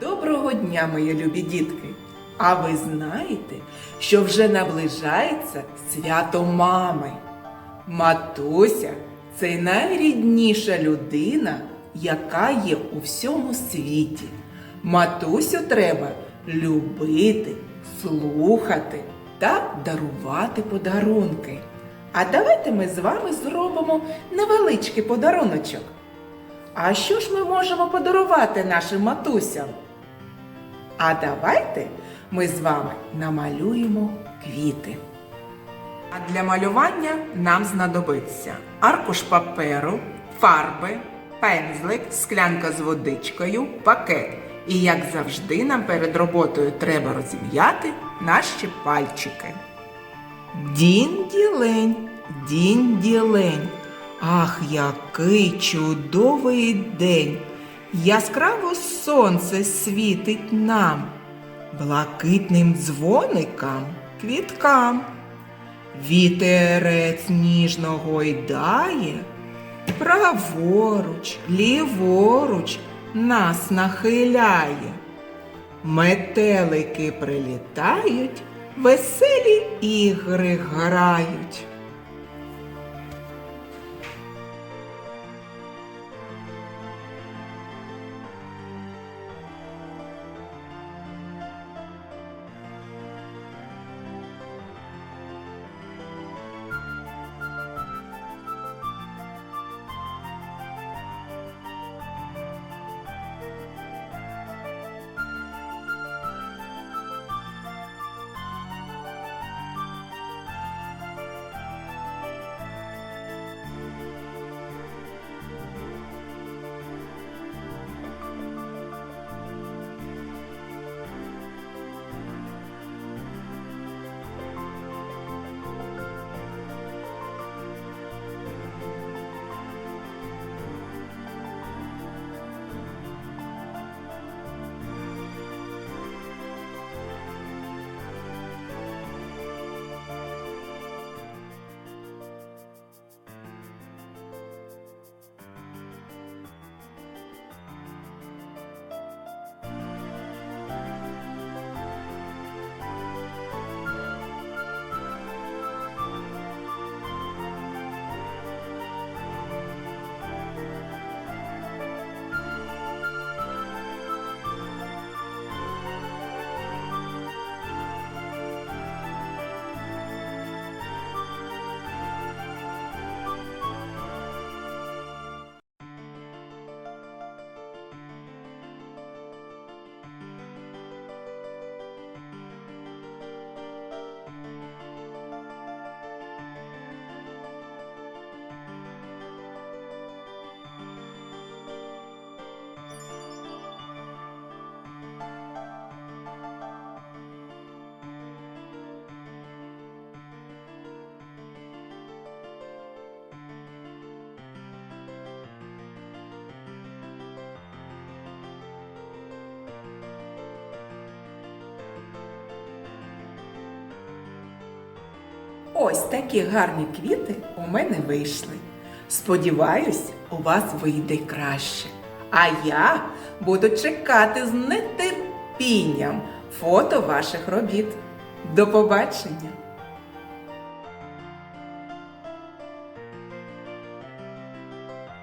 Доброго дня, мої любі дітки! А ви знаєте, що вже наближається свято мами? Матуся це найрідніша людина, яка є у всьому світі. Матусю треба любити, слухати та дарувати подарунки. А давайте ми з вами зробимо невеличкий подаруночок. А що ж ми можемо подарувати нашим матусям? А давайте ми з вами намалюємо квіти. А для малювання нам знадобиться аркуш паперу, фарби, пензлик, склянка з водичкою, пакет. І як завжди, нам перед роботою треба розім'яти наші пальчики. Дінь-ділень, дінь-ділень. Ах, який чудовий день! Яскраво сонце світить нам, блакитним дзвоникам, квіткам. Вітерець ніжно гойдає, праворуч, ліворуч нас нахиляє. Метелики прилітають, веселі ігри грають. Ось такі гарні квіти у мене вийшли. Сподіваюсь, у вас вийде краще. А я буду чекати з нетерпінням фото ваших робіт. До побачення!